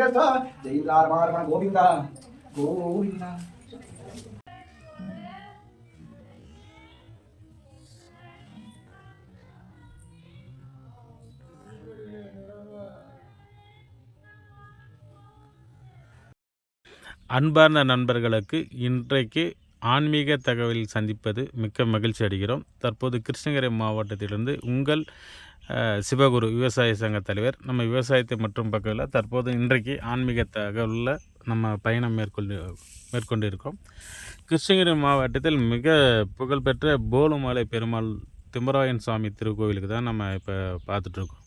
శ్రీరస్వ జైంద్రారమారమణ గోవింద గోవింద அன்பார்ந்த நண்பர்களுக்கு இன்றைக்கு ஆன்மீக தகவல் சந்திப்பது மிக்க மகிழ்ச்சி அடைகிறோம் தற்போது கிருஷ்ணகிரி மாவட்டத்திலிருந்து உங்கள் அஹ், சிவகுரு விவசாய சங்க தலைவர். நம்ம விவசாயத்தை மற்றும் பக்கத்தில் தற்போது இன்றைக்கு ஆன்மீக தகவலில் நம்ம பயணம் மேற்கொண்டு மேற்கொண்டு இருக்கோம் கிருஷ்ணகிரி மாவட்டத்தில் மிக புகழ்பெற்ற போலுமலை பெருமாள் திம்மராயன் சுவாமி திருக்கோவிலுக்கு தான் நம்ம இப்போ பார்த்துட்ருக்கோம்.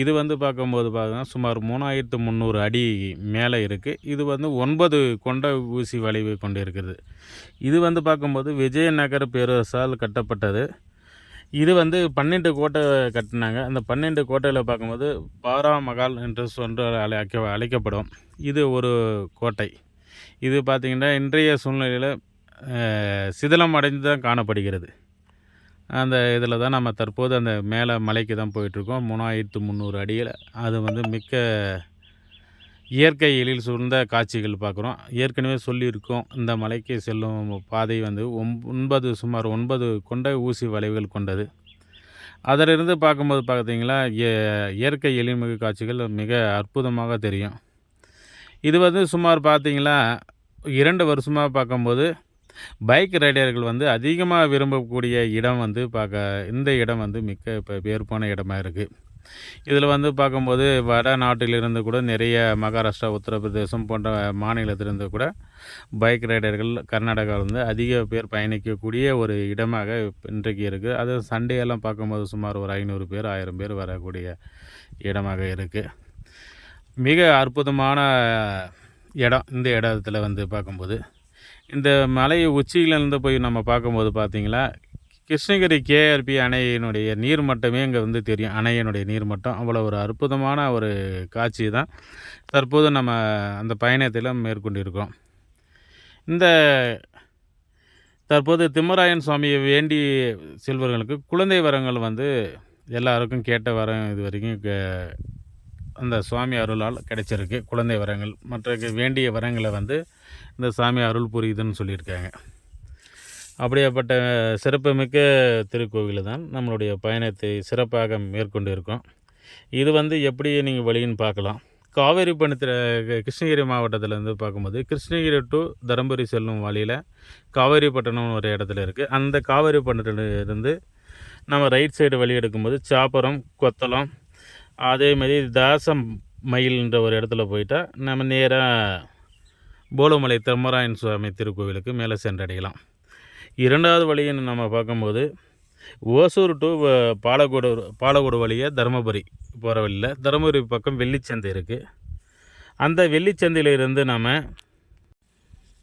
இது வந்து பார்க்கும்போது பார்த்தீங்கன்னா சுமார் மூணாயிரத்து முந்நூறு அடி மேலே இருக்குது இது வந்து ஒன்பது கொண்ட ஊசி வளைவு கொண்டு இருக்கிறது இது வந்து பார்க்கும்போது விஜயநகர பேரரசால் கட்டப்பட்டது. இது வந்து பன்னெண்டு கோட்டை கட்டினாங்க. அந்த பன்னெண்டு கோட்டையில் பார்க்கும்போது பாராமகால் என்று சொன்று அழைக்க அழைக்கப்படும். இது ஒரு கோட்டை. இது பார்த்திங்கன்னா இன்றைய சூழ்நிலையில் சிதிலம் அடைந்து தான் காணப்படுகிறது. அந்த இதில் தான் நம்ம தற்போது அந்த மேலே மலைக்கு தான் போயிட்டுருக்கோம் மூணாயிரத்து முந்நூறு அடியில். அது வந்து மிக்க இயற்கை எழில் சூழ்ந்த காட்சிகள் பார்க்குறோம். ஏற்கனவே சொல்லியிருக்கோம் இந்த மலைக்கு செல்லும் பாதை வந்து ஒன்பது சுமார் ஒன்பது கொண்ட ஊசி வளைவுகள் கொண்டது. அதிலிருந்து பார்க்கும்போது பார்த்தீங்களா இயற்கை எழில்மிகு காட்சிகள் மிக அற்புதமாக தெரியும். இது வந்து சுமார் பார்த்தீங்களா இரண்டு வருஷமாக பார்க்கும்போது பைக் ரைடர்கள் வந்து அதிகமாக விரும்பக்கூடிய இடம் வந்து பார்க்க இந்த இடம் வந்து மிக்க இப்போ பேர் இடமாக இருக்குது இதில் வந்து பார்க்கும்போது வட நாட்டிலிருந்து கூட நிறைய மகாராஷ்டிரா உத்தரப்பிரதேசம் போன்ற மாநிலத்திலிருந்து கூட பைக் ரைடர்கள் கர்நாடகாவிலேருந்து அதிக பேர் பயணிக்கக்கூடிய ஒரு இடமாக இன்றைக்கு இருக்குது. அது சண்டேயெல்லாம் பார்க்கும்போது சுமார் ஒரு ஐநூறு பேர் ஆயிரம் பேர் வரக்கூடிய இடமாக இருக்குது. மிக அற்புதமான இடம் இந்த இடத்துல வந்து பார்க்கும்போது. இந்த மலை உச்சியிலேருந்து போய் நம்ம பார்க்கும்போது பார்த்திங்களா கிருஷ்ணகிரி கேஆர்பி அணையினுடைய நீர்மட்டமே இங்கே வந்து தெரியும். அணையினுடைய நீர்மட்டம் அவ்வளோ ஒரு அற்புதமான ஒரு காட்சி தான். தற்போது நம்ம அந்த பயணத்தில் மேற்கொண்டிருக்கோம் இந்த தற்போது திம்மராயன் சுவாமியை வேண்டி செல்வர்களுக்கு குழந்தை வரங்கள் வந்து எல்லாருக்கும் கேட்ட வரம் இது வரைக்கும் அந்த சுவாமி அருளால் கிடைச்சிருக்கு. குழந்தை வரங்கள் மற்ற வேண்டிய வரங்களை வந்து இந்த சாமி அருள் புரியுதுன்னு சொல்லியிருக்காங்க. அப்படியாப்பட்ட சிறப்புமிக்க திருக்கோவில் தான் நம்மளுடைய பயணத்தை சிறப்பாக மேற்கொண்டு இருக்கோம் இது வந்து எப்படி நீங்கள் வழின்னு பார்க்கலாம். காவேரி பணத்தில் கிருஷ்ணகிரி மாவட்டத்திலேருந்து பார்க்கும்போது கிருஷ்ணகிரி டு தருமபுரி செல்லும் வழியில் காவேரிப்பட்டினம் ஒரு இடத்துல இருக்குது அந்த காவேரி இருந்து நம்ம ரைட் சைடு வழி எடுக்கும்போது சாப்பரம் கொத்தளம் அதேமாதிரி தாசம் மயில்ன்ற ஒரு இடத்துல போயிட்டால் நம்ம நேராக போலமலை தர்மராயன் சுவாமி திருக்கோவிலுக்கு மேலே சென்றடையலாம். இரண்டாவது வழின்னு நம்ம பார்க்கும்போது ஓசூர் டு பாலக்கோடு பாலக்கோடு வழியாக தருமபுரி போகிற வழியில் தருமபுரி பக்கம் வெள்ளிச்சந்தை இருக்குது அந்த வெள்ளிச்சந்தையில இருந்து நம்ம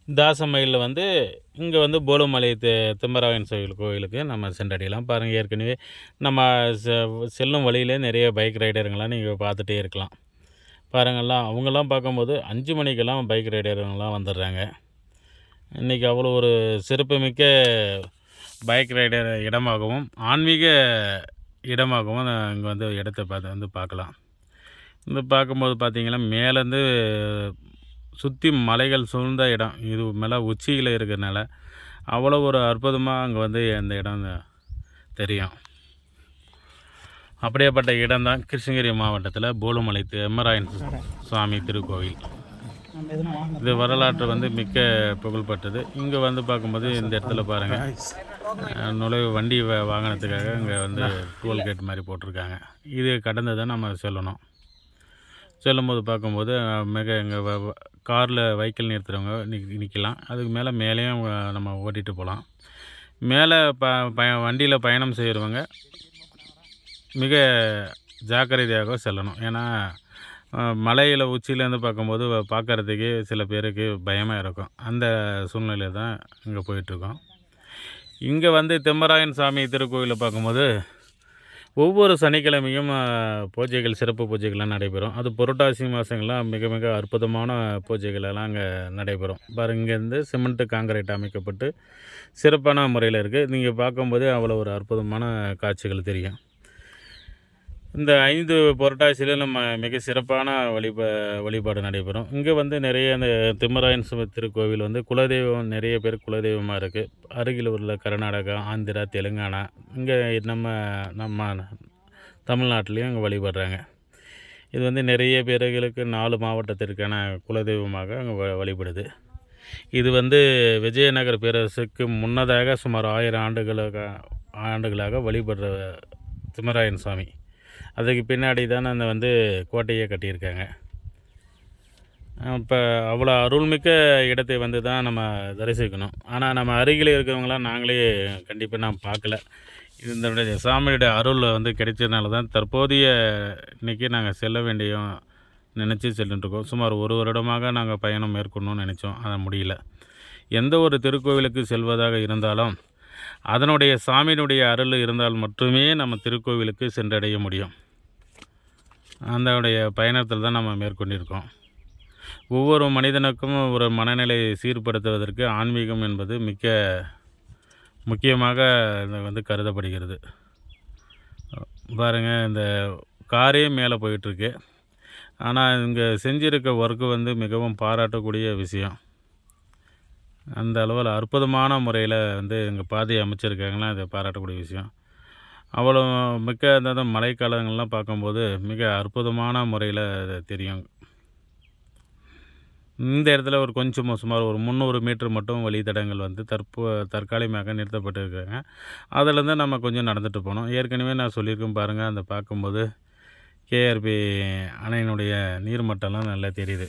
தாசமயிலில் வந்து இங்கே வந்து போலுமலை தெ திம்மராயன் கோயில் கோயிலுக்கு நம்ம சென்றடையலாம் பாருங்கள் ஏற்கனவே நம்ம செ- செல்லும் வழியிலே நிறைய பைக் ரைடருங்களாம் நீங்கள் பார்த்துட்டே இருக்கலாம். பாருங்கள்லாம் அவங்கெல்லாம் பார்க்கும்போது அஞ்சு மணிக்கெல்லாம் பைக் ரைடருங்கெல்லாம் வந்துடுறாங்க. இன்றைக்கி அவ்வளோ ஒரு சிறப்புமிக்க பைக் ரைடர் இடமாகவும் ஆன்மீக இடமாகவும் இங்கே வந்து இடத்த பார்த்து வந்து பார்க்கலாம். இந்த பார்க்கும்போது பார்த்திங்கன்னா மேலேருந்து சுற்றி மலைகள் சூழ்ந்த இடம். இது மேலே உச்சியில் இருக்கிறனால அவ்வளோ ஒரு அற்புதமாக அங்கே வந்து அந்த இடம் தெரியும். அப்படியேப்பட்ட இடம்தான் கிருஷ்ணகிரி மாவட்டத்தில் போலுமலை தெம்மராயன் சுவாமி திருக்கோவில். இது வரலாற்று வந்து மிக்க புகழ்பெற்றது. இங்கே வந்து பார்க்கும்போது இந்த இடத்துல பாருங்கள் நுழைவு வண்டி வா- வாகனத்துக்காக இங்கே வந்து டோல்கேட் மாதிரி போட்டிருக்காங்க. இது கடந்து தான் நம்ம செல்லணும். செல்லும்போது பார்க்கும்போது மிக இங்கே காரில் வைக்கிள் நிறுத்துகிறவங்க நிக் நிற்கலாம் அதுக்கு மேலே மேலேயும் நம்ம ஓட்டிகிட்டு போகலாம். மேலே ப பய வண்டியில் பயணம் செய்கிறவங்க மிக ஜாக்கிரதையாக செல்லணும். ஏன்னா மலையில் உச்சியிலேருந்து பார்க்கும்போது பார்க்கறதுக்கே சில பேருக்கு பயமாக இருக்கும். அந்த சூழ்நிலை தான் இங்கே போயிட்டுருக்கோம். இங்கே வந்து தெம்மராயன் சாமி திருக்கோயிலை பார்க்கும்போது ஒவ்வொரு சனிக்கிழமையும் பூஜைகள் சிறப்பு பூஜைகள்லாம் நடைபெறும். அது புரட்டாசி மாதங்கள்லாம் மிக மிக அற்புதமான பூஜைகளெல்லாம் அங்கே நடைபெறும். பாருங்க இங்கேருந்து சிமெண்ட்டு காங்கிரீட் அமைக்கப்பட்டு சிறப்பான முறையில் இருக்குது நீங்கள் பார்க்கும்போதே அவ்வளோ ஒரு அற்புதமான காட்சிகள் தெரியும். இந்த ஐந்து புரட்டாசியில் நம்ம மிக சிறப்பான வழிபா வழிபாடு நடைபெறும். இங்கே வந்து நிறைய அந்த திம்மராயன் சும திருக்கோவில் வந்து குலதெய்வம் நிறைய பேர் குலதெய்வமாக இருக்குது அருகில் உள்ள கர்நாடகா ஆந்திரா தெலுங்கானா இங்கே நம்ம நம்ம தமிழ்நாட்டிலையும் இங்கே வழிபடுறாங்க. இது வந்து நிறைய பேர்களுக்கு நாலு மாவட்டத்திற்கான குலதெய்வமாக அங்கே வ வழிபடுது. இது வந்து விஜயநகர பேரரசுக்கு முன்னதாக சுமார் ஆயிரம் ஆண்டுகளாக ஆண்டுகளாக வழிபடுற திம்மராயன் சுவாமி. அதுக்கு பின்னாடி தான் அந்த வந்து கோட்டையை கட்டியிருக்காங்க. இப்போ அவ்வளோ அருள்மிக்க இடத்தை வந்து தான் நம்ம தரிசிக்கணும். ஆனால் நம்ம அருகில் இருக்கிறவங்களாம் நாங்களே கண்டிப்பாக நான் பார்க்கல. இதனுடைய சாமியுடைய அருள் வந்து கிடைச்சதுனால தான் தற்போதைய இன்றைக்கி நாங்கள் செல்ல வேண்டிய நினச்சி செல்லுன்ட்ருக்கோம் சுமார் ஒரு வருடமாக நாங்கள் பயணம் மேற்கொள்ளணும்னு நினச்சோம். அதை முடியல. எந்த ஒரு திருக்கோவிலுக்கு செல்வதாக இருந்தாலும் அதனுடைய சாமியினுடைய அருள் இருந்தால் மட்டுமே நம்ம திருக்கோவிலுக்கு சென்றடைய முடியும். அதனுடைய பயணத்தில் தான் நம்ம மேற்கொண்டிருக்கோம். ஒவ்வொரு மனிதனுக்கும் ஒரு மனநிலையை சீர்படுத்துவதற்கு ஆன்மீகம் என்பது மிக்க முக்கியமாக வந்து கருதப்படுகிறது. பாருங்கள் இந்த காரே மேலே போயிட்டுருக்கு. ஆனால் இங்கே செஞ்சிருக்க ஒர்க்கு வந்து மிகவும் பாராட்டக்கூடிய விஷயம். அந்த அளவில் அற்புதமான முறையில் வந்து எங்கள் பாதையை அமைச்சிருக்காங்கன்னா அது பாராட்டக்கூடிய விஷயம். அவ்வளோ மிக்க அந்த மழைக்காலங்கள்லாம் பார்க்கும்போது மிக அற்புதமான முறையில் அது தெரியும். இந்த இடத்துல ஒரு கொஞ்சம் சுமார் ஒரு முந்நூறு மீட்டர் மட்டும் வழித்தடங்கள் வந்து தற்போ தற்காலிகமாக நிறுத்தப்பட்டிருக்காங்க. அதிலேருந்து நம்ம கொஞ்சம் நடந்துட்டு போனோம் ஏற்கனவே நான் சொல்லியிருக்கேன் பாருங்கள் அந்த பார்க்கும்போது கேஆர்பி அணையினுடைய நீர்மட்டம்லாம் நல்லா தெரியுது.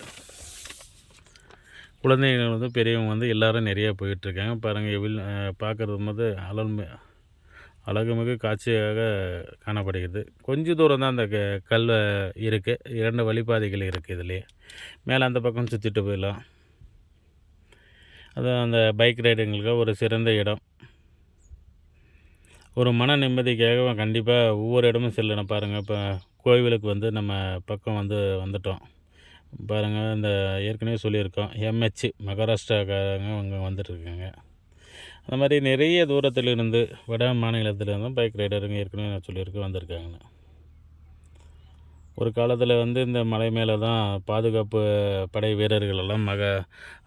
குழந்தைகள் வந்து பெரியவங்க வந்து எல்லோரும் நிறைய போயிட்டுருக்காங்க. பாருங்கள் எவில் பார்க்குறது வந்து அழல் அழகுமிகு காட்சியாக காணப்படுகிறது. கொஞ்சம் தூரம் தான் அந்த க கல் இருக்குது இரண்டு வழிபாதைகள் இருக்குது இதுலேயே. மேலே அந்த பக்கம் சுற்றிட்டு போயிடலாம். அது அந்த பைக் ரைடுங்களுக்கு ஒரு சிறந்த இடம். ஒரு மன நிம்மதிக்காக கண்டிப்பாக ஒவ்வொரு இடமும் செல்லணும். பாருங்கள் இப்போ கோவிலுக்கு வந்து நம்ம பக்கம் வந்து வந்துட்டோம். பாருங்கள் இந்த ஏற்கனவே சொல்லியிருக்கோம். எம்ஹெச் மகாராஷ்டிராக்காரங்க அவங்க வந்துட்டுருக்காங்க. அந்த மாதிரி நிறைய தூரத்திலிருந்து வட மாநிலத்திலிருந்தும் பைக் ரைடருங்க ஏற்கனவே நான் சொல்லியிருக்கேன் வந்திருக்காங்கன்னு. ஒரு காலத்தில் வந்து இந்த மலை மேலே தான் பாதுகாப்பு படை வீரர்கள் எல்லாம் மக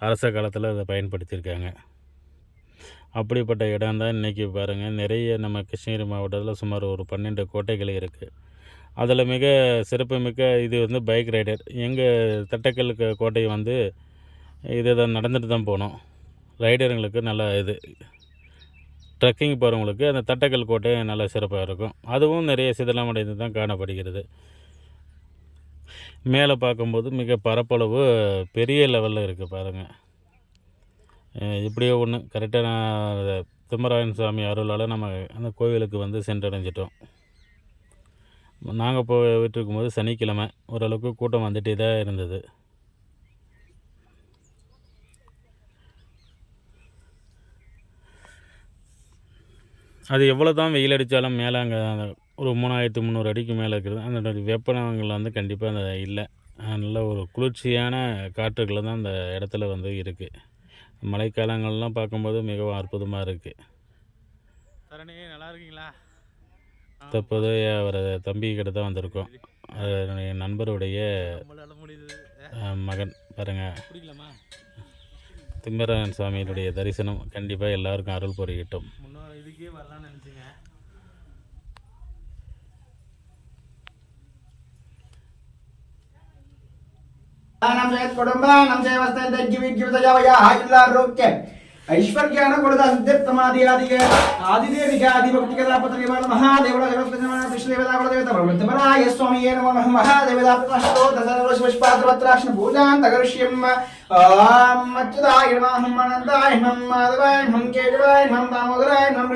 அரச காலத்தில் அதை பயன்படுத்தியிருக்காங்க. அப்படிப்பட்ட இடம் தான் இன்றைக்கி பாருங்கள் நிறைய நம்ம கிருஷ்ணகிரி மாவட்டத்தில் சுமார் ஒரு பன்னெண்டு கோட்டைகள் இருக்குது அதில் மிக சிறப்புமிக்க இது வந்து பைக் ரைடர். எங்கள் தட்டக்கல் கோட்டை வந்து இதை தான் நடந்துட்டு தான் போனோம். ரைடருங்களுக்கு நல்ல இது. ட்ரெக்கிங் போகிறவங்களுக்கு அந்த தட்டக்கல் கோட்டை நல்ல சிறப்பாக இருக்கும். அதுவும் நிறைய சிதிலமடைந்து தான் காணப்படுகிறது. மேலே பார்க்கும்போது மிக பரப்பளவு பெரிய லெவலில் இருக்குது பாருங்கள் இப்படியே இப்படியோ ஒன்று கரெக்டாக நான் திம்மராயன் சாமி அருளால் நம்ம அந்த கோவிலுக்கு வந்து சென்றடைஞ்சிட்டோம். நாங்கள் போயிட்டு இருக்கும்போது சனிக்கிழமை ஓரளவுக்கு கூட்டம் வந்துகிட்டே தான் இருந்தது. அது எவ்வளோ தான் வெயில் அடித்தாலும் மேலே அங்கே அந்த ஒரு மூணாயிரத்து முந்நூறு அடிக்கு மேலே இருக்கிறது அந்த வெப்பநகங்கள் வந்து கண்டிப்பாக அந்த இல்லை. நல்ல ஒரு குளிர்ச்சியான காற்றுகளை தான் அந்த இடத்துல வந்து இருக்குது மழைக்காலங்கள்லாம் பார்க்கும்போது மிகவும் அற்புதமாக இருக்குது தரணி நல்லா இருக்கீங்களா? தற்போது அவரது தம்பி கிட்ட தான் வந்திருக்கோம். அது நண்பருடைய மகன். பாருங்கள் திம்மராயன் சுவாமியினுடைய தரிசனம் கண்டிப்பாக எல்லாருக்கும் அருள் புரியட்டும். நம் குடும்பம் நம் சேவஸ்தன் தஜ்ஜி விஜ்ஜி ஆயுள்ளார் ரோக்கே ఐశ్వర్యాన కొడద సిద్ధ్యప్తమాది ఆది ఆదిదేవి ఆది భక్తి మహాదేవుడ జగత్పతిదేవతాయ స్వామియే నమ మహాదేవదాపతో దశరవశివష్పాత్రవత్రాక్షణ భూజాన్ తగరుష్యం అచ్యుతాయ నమః అనంతాయ నమః మాధవాయ నమః కేశవాయ నమః దామోదరాయ నమః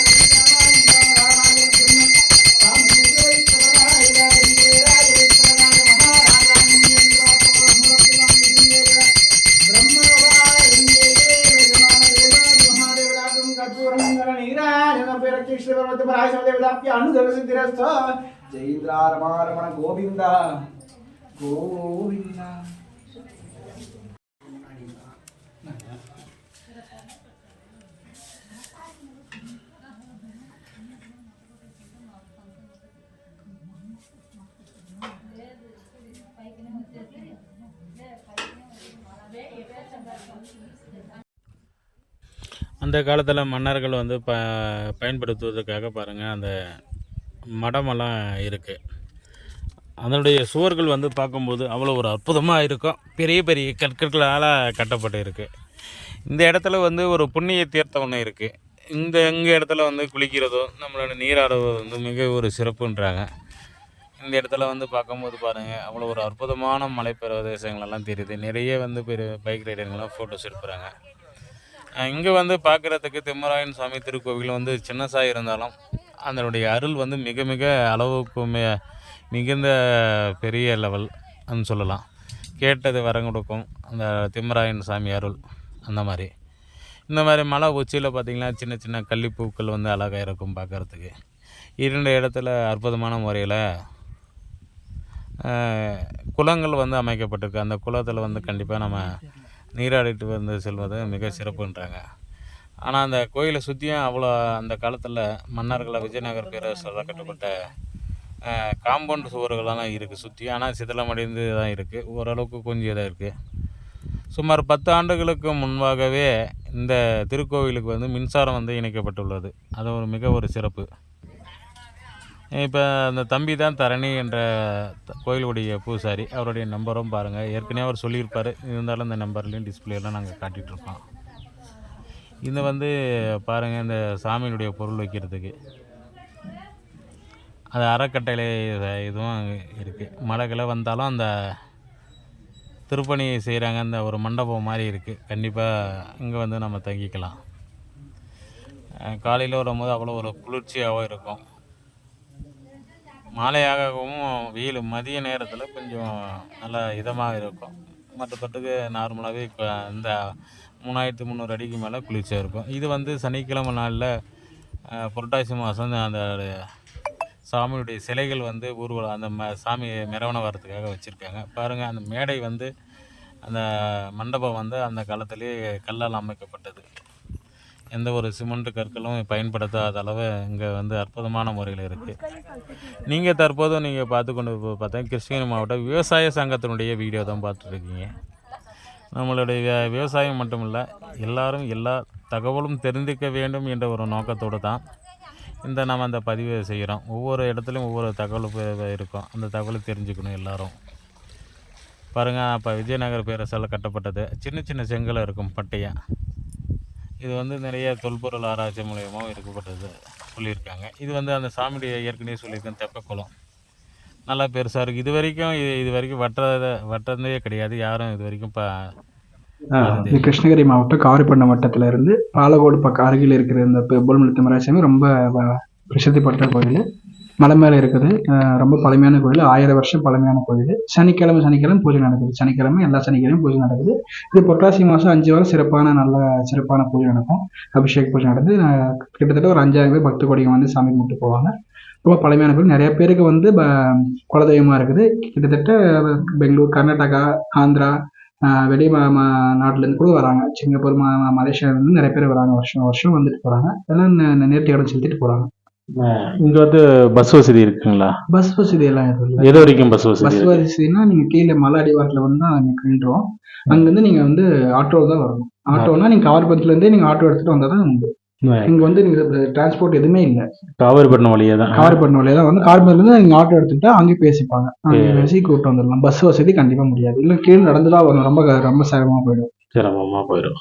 రాజేశ్వరదేవదాప్య అన్ను జైంద్ర రమారమణ గోవింద. గోవింద. அந்த காலத்தில் மன்னர்கள் வந்து ப பயன்படுத்துவதற்காக பாருங்கள் அந்த மடமெல்லாம் இருக்குது அதனுடைய சுவர்கள் வந்து பார்க்கும்போது அவ்வளோ ஒரு அற்புதமாக இருக்கும். பெரிய பெரிய கற்களால் கட்டப்பட்டு இருக்குது இந்த இடத்துல வந்து ஒரு புண்ணிய தீர்த்தம் ஒன்று இருக்குது இந்த எங்கள் இடத்துல வந்து குளிக்கிறதோ நம்மளோட நீராடுவது வந்து மிக ஒரு சிறப்புன்றாங்க. இந்த இடத்துல வந்து பார்க்கும்போது பாருங்கள் அவ்வளோ ஒரு அற்புதமான மலை பிரதேசங்களெல்லாம் தெரியுது. நிறைய வந்து பெரிய பைக் ரைடர்கள்லாம் ஃபோட்டோஸ் எடுப்புறாங்க இங்கே வந்து பார்க்குறதுக்கு திம்மராயன் சுவாமி திருக்கோவில் வந்து சின்னசாக இருந்தாலும் அதனுடைய அருள் வந்து மிக மிக அளவுக்கு மிகுந்த பெரிய லெவல் சொல்லலாம். கேட்டது வரம் கொடுக்கும். அந்த திம்மராயன் சாமி அருள் அந்த மாதிரி. இந்த மாதிரி மலை உச்சியில் பார்த்திங்கன்னா சின்ன சின்ன கள்ளிப்பூக்கள் வந்து அழகாக இருக்கும் பார்க்குறதுக்கு இரண்டு இடத்துல அற்புதமான முறையில் குளங்கள் வந்து அமைக்கப்பட்டிருக்கு. அந்த குளத்தில் வந்து கண்டிப்பாக நம்ம நீராடிட்டு வந்து செல்வது மிக சிறப்புன்றாங்க. ஆனால் அந்த கோயிலை சுற்றியும் அவ்வளோ அந்த காலத்தில் மன்னர்களை விஜயநகர் பேரரசரால் கட்டப்பட்ட காம்பவுண்ட் சுவர்களெல்லாம் இருக்குது சுற்றி ஆனால் சிதிலமடைந்து தான் இருக்குது ஓரளவுக்கு கொஞ்சம் இதாக இருக்குது சுமார் பத்து ஆண்டுகளுக்கு முன்பாகவே இந்த திருக்கோவிலுக்கு வந்து மின்சாரம் வந்து இணைக்கப்பட்டுள்ளது. அது ஒரு மிக ஒரு சிறப்பு. இப்போ அந்த தம்பி தான் தரணி என்ற த- கோயிலுடைய பூசாரி. அவருடைய நம்பரும் பாருங்கள் ஏற்கனவே அவர் சொல்லியிருப்பார். இருந்தாலும் இந்த நம்பர்லேயும் டிஸ்பிளேலாம் நாங்கள் காட்டிகிட்ருக்கோம் இது வந்து பாருங்கள் இந்த சாமியினுடைய பொருள் வைக்கிறதுக்கு. அது அறக்கட்டளை இதுவும் இருக்குது மழைகளை வந்தாலும் அந்த திருப்பணி செய்கிறாங்க அந்த ஒரு மண்டபம் மாதிரி இருக்குது கண்டிப்பாக இங்கே வந்து நம்ம தங்கிக்கலாம். காலையில் வரும்போது அவ்வளோ ஒரு குளிர்ச்சியாகவும் இருக்கும். மாலையாகவும் வெயில் மதிய நேரத்தில் கொஞ்சம் நல்லா இதமாக இருக்கும். மற்றபட்டுக்கு நார்மலாகவே இப்போ இந்த மூணாயிரத்து முந்நூறு அடிக்கு மேலே குளிர்ச்சியாக இருக்கும். இது வந்து சனிக்கிழமை நாளில் புரட்டாசி மாதம் அந்த சாமியுடைய சிலைகள் வந்து ஊர்வலம் அந்த ம சாமி மிரவணம் வரத்துக்காக வச்சுருக்காங்க. பாருங்கள் அந்த மேடை வந்து அந்த மண்டபம் வந்து அந்த காலத்திலே கல்லால் அமைக்கப்பட்டது. எந்த ஒரு சிமெண்ட் கற்களும் பயன்படுத்தாத அளவு இங்கே வந்து அற்புதமான முறையில் இருக்குது நீங்கள் தற்போது நீங்கள் பார்த்து கொண்டு பார்த்தா கிருஷ்ணகிரி மாவட்ட விவசாய சங்கத்தினுடைய வீடியோ தான் பார்த்துட்ருக்கீங்க நம்மளுடைய விவசாயம் மட்டும் இல்லை எல்லாரும் எல்லா தகவலும் தெரிந்திக்க வேண்டும் என்ற ஒரு நோக்கத்தோடு தான் இந்த நம்ம அந்த பதிவை செய்கிறோம் ஒவ்வொரு இடத்துலையும் ஒவ்வொரு தகவல் இருக்கும். அந்த தகவலை தெரிஞ்சுக்கணும் எல்லோரும். பாருங்கள் அப்போ விஜயநகர பேரரசால் கட்டப்பட்டது. சின்ன சின்ன செங்கல் இருக்கும் பட்டையாக இது வந்து நிறைய தொல்பொருள் ஆராய்ச்சி மூலியமாக இருக்கப்பட்டது சொல்லியிருக்காங்க. இது வந்து அந்த சாமியுடைய ஏற்கனவே சொல்லியிருக்கேன் தெப்பக்குளம். நல்லா பெருசாக இருக்குது இது வரைக்கும் இது இது வரைக்கும் வட்டுறத வட்டுறதே கிடையாது. யாரும் இது வரைக்கும் இப்போ இது கிருஷ்ணகிரி மாவட்டம் காரிப்பண்ணம் வட்டத்தில் இருந்து பாலக்கோடு பக்கம் அருகில் இருக்கிற இந்த பெரும்பல் திமராசாமி ரொம்ப பிரசித்தி பெற்ற கோயில். மலை மேலே இருக்குது. ரொம்ப பழமையான கோயில். ஆயிரம் வருஷம் பழமையான கோயில். சனிக்கிழமை சனிக்கிழமை பூஜை நடக்குது. சனிக்கிழமை எல்லா சனிக்கிழமையும் பூஜை நடக்குது. இது புரட்டாசி மாதம் அஞ்சு வாரம் சிறப்பான நல்ல சிறப்பான பூஜை நடக்கும். அபிஷேக் பூஜை நடந்து கிட்டத்தட்ட ஒரு அஞ்சாயிரம் பேர் பக்த கோடிங்க வந்து சாமி கும்பிட்டு போவாங்க. ரொம்ப பழமையான கோயில். நிறைய பேருக்கு வந்து ப- குலதெய்வமாக இருக்குது. கிட்டத்தட்ட பெங்களூர் கர்நாடகா ஆந்திரா வெளி மா மா- கூட வராங்க. சிங்கப்பூர் மா மலேசியாவிலேருந்து நிறைய பேர் வராங்க. வருஷம் வருஷம் வந்துட்டு போகிறாங்க அதெல்லாம் நே- நேர்த்தி செலுத்திட்டு போகிறாங்க இங்கே வந்து பஸ் வசதி இருக்குங்களா? பஸ் வசதி எல்லாம் எதுவும் இல்லை. எது வரைக்கும் பஸ் பஸ் வசதினா நீங்கள் கீழே மலை அடிவாரத்தில் வந்து அங்கே நின்றோம் அங்கேருந்து நீங்கள் வந்து ஆட்டோ தான் வரணும். ஆட்டோனா நீங்கள் காவல்புரத்துலேருந்தே நீங்கள் ஆட்டோ எடுத்துகிட்டு வந்தால் தான் உண்டு. இங்கே வந்து நீங்கள் டிரான்ஸ்போர்ட் எதுவுமே இல்லை. காவேரிப்பட்டினம் வழியாக தான். காவல்புரம் வழியாக தான் வந்து காவல்புரத்துலேருந்து நீங்கள் ஆட்டோ எடுத்துக்கிட்டா அங்கே பேசிப்பாங்க. அங்கே பேசி கூப்பிட்டு வந்துடலாம். பஸ் வசதி கண்டிப்பாக முடியாது. இல்லை கீழே நடந்து தான் வரணும். ரொம்ப ரொம்ப சிரமமாக போயிடும். சிரமமாக போயிடும்.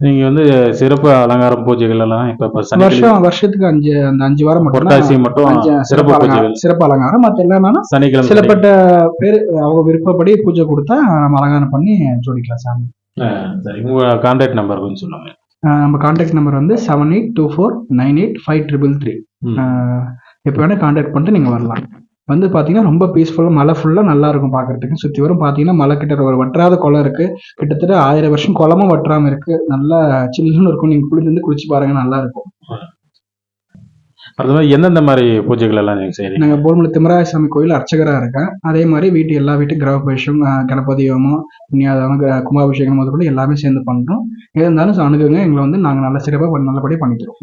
நீங்கள் வந்து சிறப்பு அலங்காரம் பூஜைகள் எல்லாம் இப்போ வருஷம் வருஷத்துக்கு அஞ்சு அந்த அஞ்சு வாரம் மட்டும் புரட்டாசி மட்டும் சிறப்பு பூஜைகள். அலங்காரம் சிறப்பு அலங்காரம். மற்ற எல்லாமே சனிக்கிழமை சிலப்பட்ட பேர் அவங்க விருப்பப்படி பூஜை கொடுத்தா நம்ம அலங்காரம் பண்ணி ஜோடிக்கலாம் சாமி. சரி. உங்கள் கான்டாக்ட் நம்பர் கொஞ்சம் சொல்லுங்கள் ஆஹ் நம்ம கான்டாக்ட் நம்பர் வந்து seven eight two four nine eight five triple three. எப்போ வேணால் கான்டாக்ட் பண்ணிட்டு நீங்கள் வரலாம். வந்து பார்த்தீங்கன்னா ரொம்ப பீஸ்ஃபுல்லாக மலை ஃபுல்லாக நல்லா இருக்கும் பார்க்கறதுக்கு சுற்றி வரும் பார்த்தீங்கன்னா மலை கிட்ட ஒரு வற்றாத குளம் இருக்குது கிட்டத்தட்ட ஆயிரம் வருஷம் குளமும் வற்றாமல் இருக்குது நல்லா சில்லுன்னு இருக்கும். நீங்கள் குளிச்சு குளிச்சு பாருங்க நல்லா இருக்கும். அது மாதிரி எந்தெந்த மாதிரி பூஜைகள் எல்லாம் நீங்கள் செய்கிறீங்க நாங்கள் போல்மலை திமராய சாமி கோயில் அர்ச்சகராக இருக்கேன். அதே மாதிரி வீட்டு எல்லா வீட்டு கிரகபேஷம் அஹ், கணபதி ஹோமம் புண்ணியாதவம் கும்பாபிஷேகம் முதற்கொண்டு எல்லாமே சேர்ந்து பண்ணுறோம் இருந்தாலும் அணுகுங்க. எங்களை வந்து நாங்கள் நல்ல சிறப்பாக நல்லபடியாக பண்ணிக்கிறோம்.